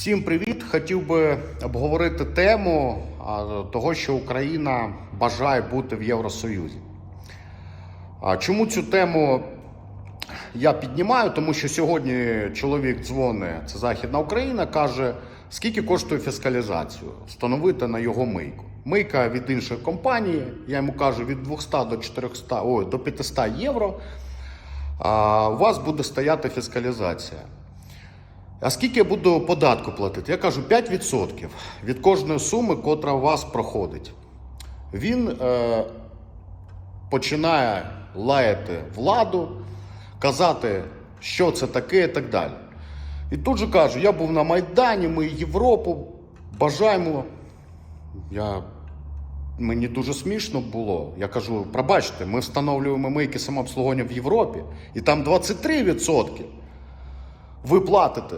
Всім привіт! Хотів би обговорити тему того, що Україна бажає бути в Євросоюзі. Чому цю тему я піднімаю? Тому що сьогодні чоловік дзвонить, це Західна Україна, каже, скільки коштує фіскалізацію, встановити на його мийку. Мийка від іншої компанії, я йому кажу, від 200 до 400, ой, до 500 євро. У вас буде стояти фіскалізація. А скільки я буду податку платити? Я кажу 5% від кожної суми, котра у вас проходить. Він е, починає лаяти владу, казати, що це таке і так далі. І тут же кажу: я був на Майдані, ми Європу бажаємо. Я... Мені дуже смішно було. Я кажу: пробачте, ми встановлюємо мийки самообслуговування в Європі, і там 23% ви платите.